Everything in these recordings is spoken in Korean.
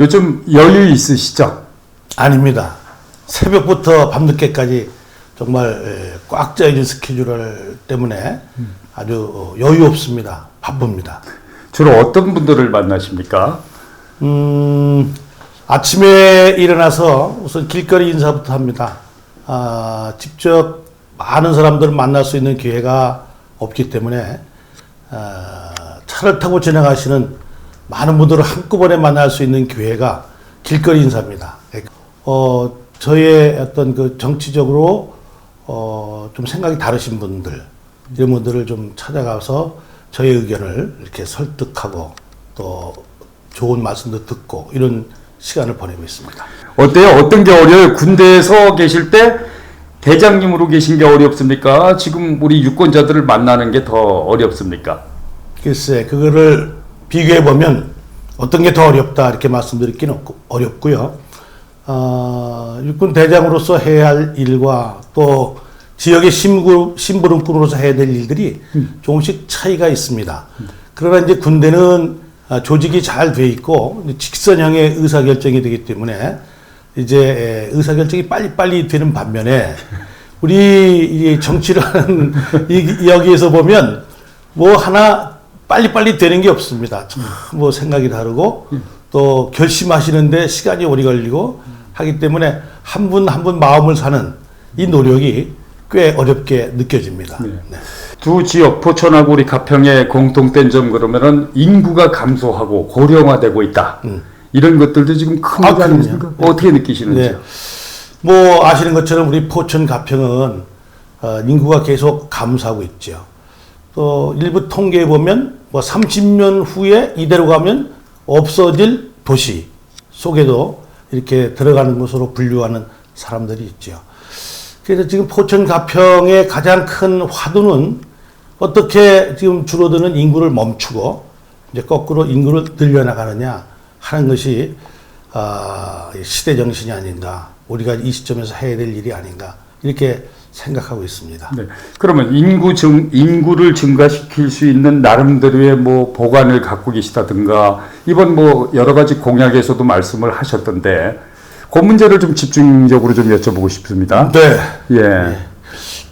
요즘 여유 있으시죠? 아닙니다. 새벽부터 밤늦게까지 정말 에, 꽉 짜여진 스케줄 때문에 아주 어, 여유 없습니다. 바쁩니다. 주로 어떤 분들을 만나십니까? 음, 아침에 일어나서 우선 길거리 인사부터 합니다. 아, 직접 많은 사람들을 만날 수 있는 기회가 없기 때문에 아, 차를 타고 지나가시는 많은 분들을 한꺼번에 만날 수 있는 기회가 길거리 인사입니다. 어, 저의 어떤 그 정치적으로 어, 좀 생각이 다르신 분들 이런 분들을 좀 찾아가서 저의 의견을 이렇게 설득하고 또 좋은 말씀도 듣고 이런 시간을 보내고 있습니다. 어때요? 어떤 게 어려워요? 군대에서 계실 때 대장님으로 계신 게 어렵습니까? 지금 우리 유권자들을 만나는 게 더 어렵습니까? 글쎄, 그거를 비교해 보면 어떤 게 더 어렵다 이렇게 말씀드리기는 없고, 어렵고요. 어, 육군 대장으로서 해야 할 일과 또 지역의 심부, 심부름꾼으로서 해야 될 일들이 조금씩 차이가 있습니다. 그러나 이제 군대는 아, 조직이 잘 돼 있고 직선형의 의사결정이 되기 때문에 이제 에, 의사결정이 빨리빨리 되는 반면에 우리 이 정치를 하는 이, 여기에서 보면 뭐 하나 빨리빨리 되는 게 없습니다. 참뭐 생각이 다르고 또 결심하시는데 시간이 오래 걸리고 하기 때문에 한 분 한 분 마음을 사는 이 노력이 꽤 어렵게 느껴집니다. 네. 두 지역 포천하고 우리 가평의 공통된 점 그러면은 인구가 감소하고 고령화되고 있다. 이런 것들도 지금 큰 아, 문제 아닙니까? 그럼요. 어떻게 느끼시는지요? 네. 뭐 아시는 것처럼 우리 포천 가평은 어, 인구가 계속 감소하고 있죠. 또 일부 통계에 보면 뭐 30년 후에 이대로 가면 없어질 도시 속에도 이렇게 들어가는 것으로 분류하는 사람들이 있죠. 그래서 지금 포천 가평의 가장 큰 화두는 어떻게 지금 줄어드는 인구를 멈추고 이제 거꾸로 인구를 늘려나가느냐 하는 것이 아, 시대 정신이 아닌가 우리가 이 시점에서 해야 될 일이 아닌가 이렇게 생각하고 있습니다. 네. 그러면 인구 증 인구를 증가시킬 수 있는 나름대로의 뭐 보관을 갖고 계시다든가 이번 뭐 여러 가지 공약에서도 말씀을 하셨던데 그 문제를 좀 집중적으로 좀 여쭤보고 싶습니다. 네. 예.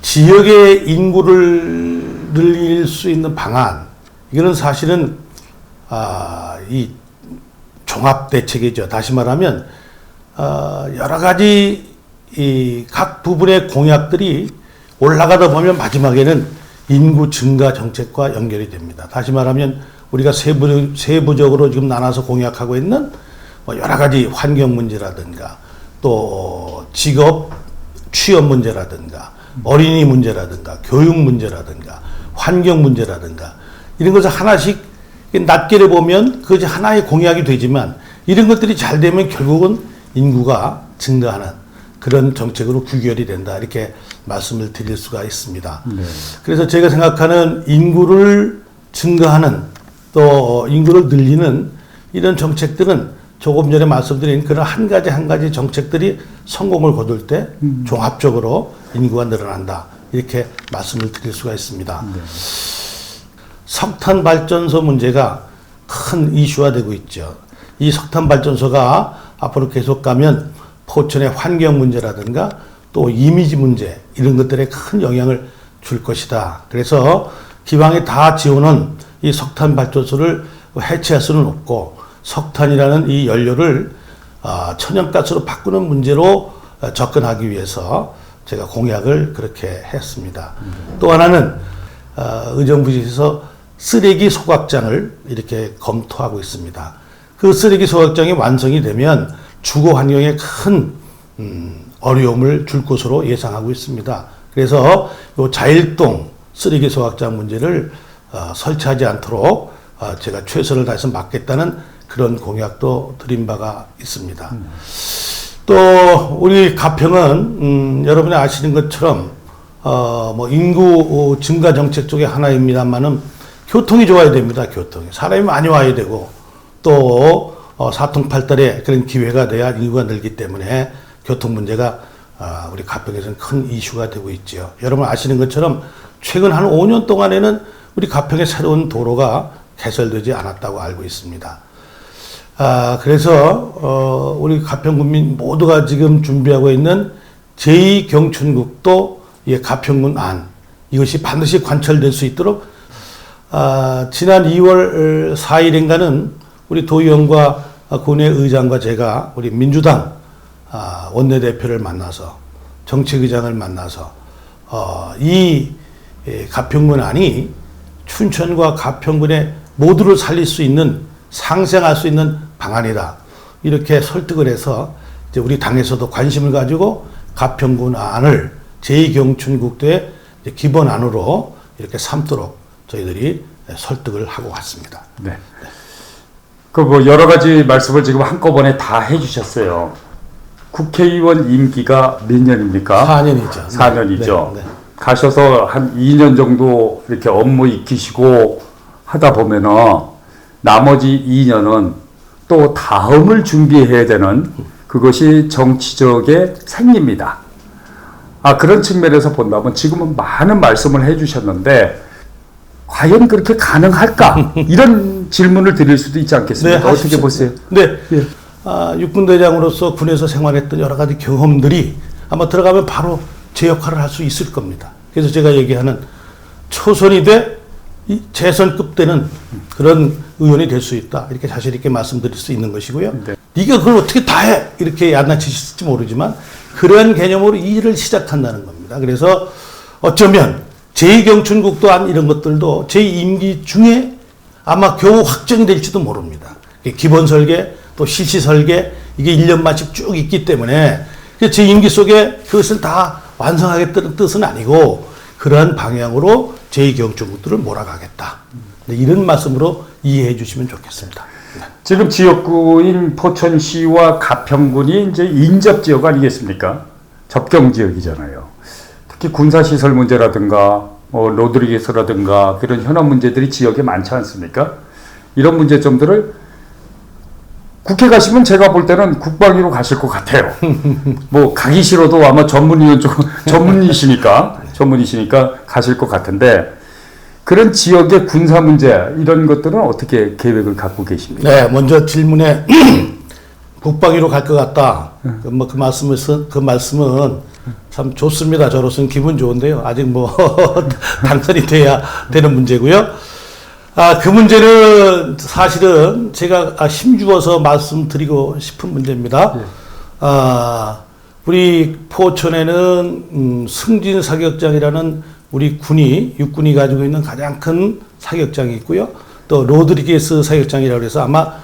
지역의 인구를 늘릴 수 있는 방안 이거는 사실은 아, 이 종합 대책이죠. 다시 말하면 어, 여러 가지 이 각 부분의 공약들이 올라가다 보면 마지막에는 인구 증가 정책과 연결이 됩니다. 다시 말하면 우리가 세부, 세부적으로 지금 나눠서 공약하고 있는 뭐 여러 가지 환경 문제라든가 또 직업 취업 문제라든가 어린이 문제라든가 교육 문제라든가 환경 문제라든가 이런 것을 하나씩 낱개를 보면 그것이 하나의 공약이 되지만 이런 것들이 잘 되면 결국은 인구가 증가하는 그런 정책으로 규결이 된다 이렇게 말씀을 드릴 수가 있습니다. 그래서 제가 생각하는 인구를 증가하는 또 인구를 늘리는 이런 정책들은 조금 전에 말씀드린 그런 한 가지 한 가지 정책들이 성공을 거둘 때 종합적으로 인구가 늘어난다 이렇게 말씀을 드릴 수가 있습니다. 석탄 발전소 문제가 큰 이슈화 되고 있죠. 이 석탄 발전소가 앞으로 계속 가면 포천의 환경 문제라든가 또 이미지 문제 이런 것들에 큰 영향을 줄 것이다. 그래서 기왕에 다 지원은 이 석탄 발전소를 해체할 수는 없고 석탄이라는 이 연료를 아, 천연가스로 바꾸는 문제로 어, 접근하기 위해서 제가 공약을 그렇게 했습니다. 또 하나는 어, 의정부에서 쓰레기 소각장을 이렇게 검토하고 있습니다. 그 쓰레기 소각장이 완성이 되면 주거 환경에 큰 음, 어려움을 줄 것으로 예상하고 있습니다. 그래서 요 자일동 쓰레기 소각장 문제를 어, 설치하지 않도록 어, 제가 최선을 다해서 막겠다는 그런 공약도 드린 바가 있습니다. 또 우리 가평은 음, 여러분이 아시는 것처럼 어, 뭐 인구 증가 정책 쪽의 하나입니다만은 교통이 좋아야 됩니다. 교통이 사람이 많이 와야 되고 또 어, 사통팔달의 그런 기회가 돼야 인구가 늘기 때문에 교통 문제가 아, 우리 가평에서는 큰 이슈가 되고 있죠. 여러분 아시는 것처럼 최근 한 5년 동안에는 우리 가평의 새로운 도로가 개설되지 않았다고 알고 있습니다. 아, 그래서, 어, 우리 가평 군민 모두가 지금 준비하고 있는 제2경춘국도 예, 가평군 안, 이것이 반드시 관철될 수 있도록, 아, 지난 2월 4일인가는 우리 도의원과 군의 의장과 제가 우리 민주당 아, 원내대표를 만나서 정책의장을 만나서 어, 이 예, 가평군 안이 춘천과 가평군의 모두를 살릴 수 있는 상생할 수 있는 방안이다. 이렇게 설득을 해서 이제 우리 당에서도 관심을 가지고 가평군 안을 제2경춘국도의 이제 기본안으로 이렇게 삼도록 저희들이 설득을 하고 왔습니다. 네. 그 뭐 여러 가지 말씀을 지금 한꺼번에 다 해주셨어요. 국회의원 임기가 몇 년입니까? 4년이죠. 4년이죠. 네, 네. 가셔서 한 2년 정도 이렇게 업무 익히시고 하다 보면은 나머지 2년은 또 다음을 준비해야 되는 그것이 정치적의 생입니다. 아, 그런 측면에서 본다면 지금은 많은 말씀을 해 주셨는데 과연 그렇게 가능할까? 이런 질문을 드릴 수도 있지 않겠습니까? 어떻게 하십시오. 보세요? 네. 예. 아, 육군대장으로서 군에서 생활했던 여러 가지 경험들이 아마 들어가면 바로 제 역할을 할 수 있을 겁니다. 그래서 제가 얘기하는 초선이 돼이 재선급 되는 그런 의원이 될 수 있다. 이렇게 자신 있게 말씀드릴 수 있는 것이고요. 네. 네가 그걸 어떻게 다 해? 이렇게 얕나치실지 모르지만 그런 개념으로 이 일을 시작한다는 겁니다. 그래서 어쩌면 제2경춘국도 안 이런 것들도 제 임기 중에 아마 겨우 확정이 될지도 모릅니다. 기본 설계 또 실시 설계 이게 1년만씩 쭉 있기 때문에 그제 임기 속에 그것을 다 완성하겠다는 뜻은 아니고 그러한 방향으로 제2경춘국들을 몰아가겠다. 네, 이런 말씀으로 이해해 주시면 좋겠습니다. 네. 지금 지역구인 포천시와 가평군이 이제 인접 지역 아니겠습니까? 접경 지역이잖아요. 특히 군사시설 문제라든가 뭐 로드리게스라든가 그런 현안 문제들이 지역에 많지 않습니까? 이런 문제점들을 국회 가시면 제가 볼 때는 국방위로 가실 것 같아요. 뭐 가기 싫어도 아마 전문위원 쪽 전문이시니까 전문이시니까 가실 것 같은데 그런 지역의 군사 문제 이런 것들은 어떻게 계획을 갖고 계십니까? 네, 먼저 질문에 국방위로 갈 것 같다. 그 뭐 그 말씀을 그 말씀은 참 좋습니다. 저로서는 기분 좋은데요. 아직 뭐 당선이 돼야 되는 문제고요. 아, 그 문제는 사실은 제가 아, 힘주어서 말씀드리고 싶은 문제입니다. 아, 우리 포천에는 음, 승진 사격장이라는 우리 군이 육군이 가지고 있는 가장 큰 사격장이 있고요. 또 로드리게스 사격장이라고 해서 아마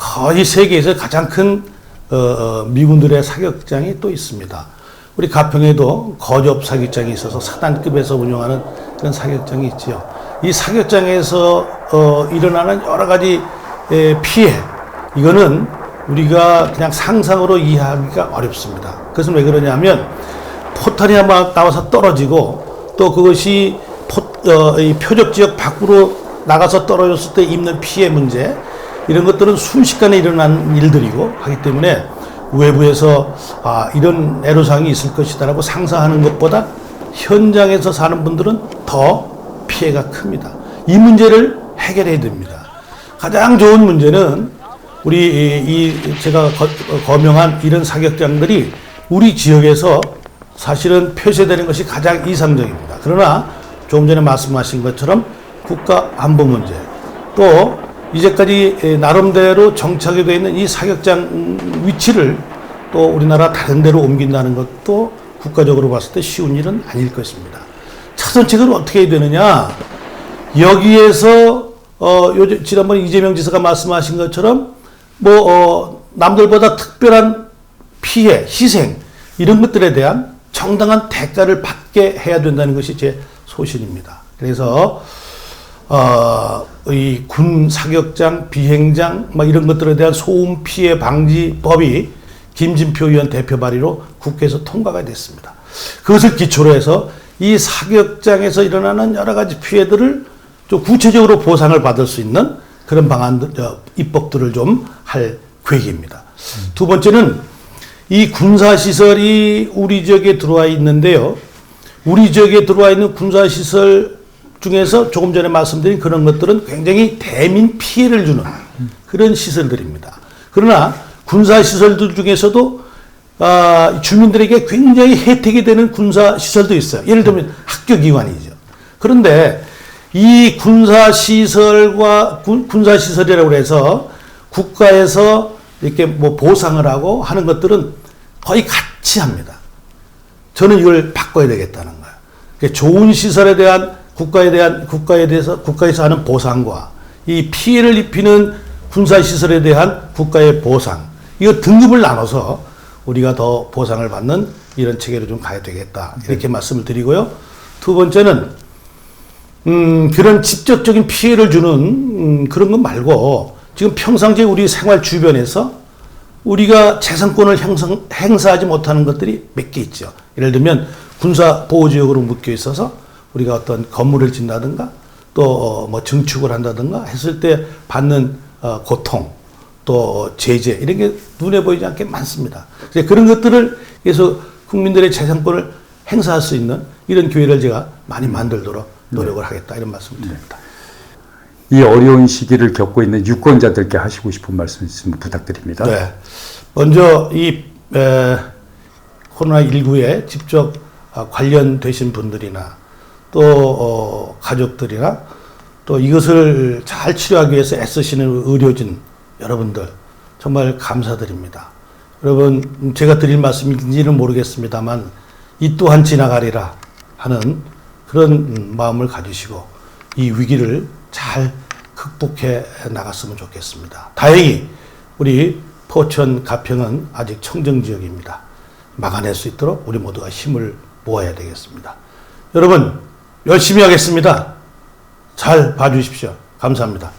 거의 세계에서 가장 큰 어, 어, 미군들의 사격장이 또 있습니다. 우리 가평에도 거접 사격장이 있어서 사단급에서 운영하는 그런 사격장이 있지요. 이 사격장에서 어, 일어나는 여러 가지 에, 피해 이거는 우리가 그냥 상상으로 이해하기가 어렵습니다. 그것은 왜 그러냐면 포탄이 한번 나와서 떨어지고 또 그것이 포, 어, 이 표적 지역 밖으로 나가서 떨어졌을 때 입는 피해 문제 이런 것들은 순식간에 일어난 일들이고 하기 때문에 외부에서 아, 이런 애로사항이 있을 것이다라고 상상하는 것보다 현장에서 사는 분들은 더 피해가 큽니다. 이 문제를 해결해야 됩니다. 가장 좋은 문제는 우리 이, 이 제가 거, 거명한 이런 사격장들이 우리 지역에서 사실은 표시되는 것이 가장 이상적입니다. 그러나 조금 전에 말씀하신 것처럼 국가 안보 문제 또 이제까지 나름대로 정착이 되어 있는 이 사격장 위치를 또 우리나라 다른 데로 옮긴다는 것도 국가적으로 봤을 때 쉬운 일은 아닐 것입니다. 차선책은 어떻게 되느냐? 여기에서 어, 요 지난번 이재명 지사가 말씀하신 것처럼 뭐 어, 남들보다 특별한 피해, 희생 이런 것들에 대한 정당한 대가를 받게 해야 된다는 것이 제 소신입니다. 그래서 어, 이 군 사격장, 비행장 막 이런 것들에 대한 소음 피해 방지법이 김진표 의원 대표 발의로 국회에서 통과가 됐습니다. 그것을 기초로 해서 이 사격장에서 일어나는 여러 가지 피해들을 좀 구체적으로 보상을 받을 수 있는 그런 방안들, 어, 입법들을 좀 할 계획입니다. 두 번째는 이 군사시설이 우리 지역에 들어와 있는데요. 우리 지역에 들어와 있는 군사시설 중에서 조금 전에 말씀드린 그런 것들은 굉장히 대민 피해를 주는 그런 시설들입니다. 그러나 군사 시설들 중에서도 아, 주민들에게 굉장히 혜택이 되는 군사 시설도 있어요. 예를 들면 학교 기관이죠. 그런데 이 군사 시설과 군사 시설이라고 해서 국가에서 이렇게 뭐 보상을 하고 하는 것들은 거의 같이 합니다. 저는 이걸 바꿔야 되겠다는 거예요. 그러니까 좋은 시설에 대한 국가에 대한 국가에 대해서 국가에서 하는 보상과 이 피해를 입히는 군사 시설에 대한 국가의 보상 이거 등급을 나눠서 우리가 더 보상을 받는 이런 체계로 좀 가야 되겠다 이렇게 말씀을 드리고요. 두 번째는 음, 그런 직접적인 피해를 주는 음, 그런 것 말고 지금 평상시에 우리 생활 주변에서 우리가 재산권을 형성, 행사하지 못하는 것들이 몇 개 있죠. 예를 들면 군사 보호 지역으로 묶여 있어서 우리가 어떤 건물을 짓는다든가 또 뭐 증축을 한다든가 했을 때 받는 어, 고통 또 제재 이런 게 눈에 보이지 않게 많습니다. 그래서 그런 것들을 그래서 국민들의 재산권을 행사할 수 있는 이런 기회를 제가 많이 만들도록 노력을 하겠다 이런 말씀을 드립니다. 이 어려운 시기를 겪고 있는 유권자들께 하시고 싶은 말씀 있으면 부탁드립니다. 네. 먼저 이 에, 코로나 19에 직접 아, 관련되신 분들이나 또 어, 가족들이나 또 이것을 잘 치료하기 위해서 애쓰시는 의료진 여러분들 정말 감사드립니다. 여러분 음, 제가 드릴 말씀인지는 모르겠습니다만 이 또한 지나가리라 하는 그런 음, 마음을 가지시고 이 위기를 잘 극복해 나갔으면 좋겠습니다. 다행히 우리 포천 가평은 아직 청정 지역입니다. 막아낼 수 있도록 우리 모두가 힘을 모아야 되겠습니다. 여러분 열심히 하겠습니다. 잘 봐주십시오. 감사합니다.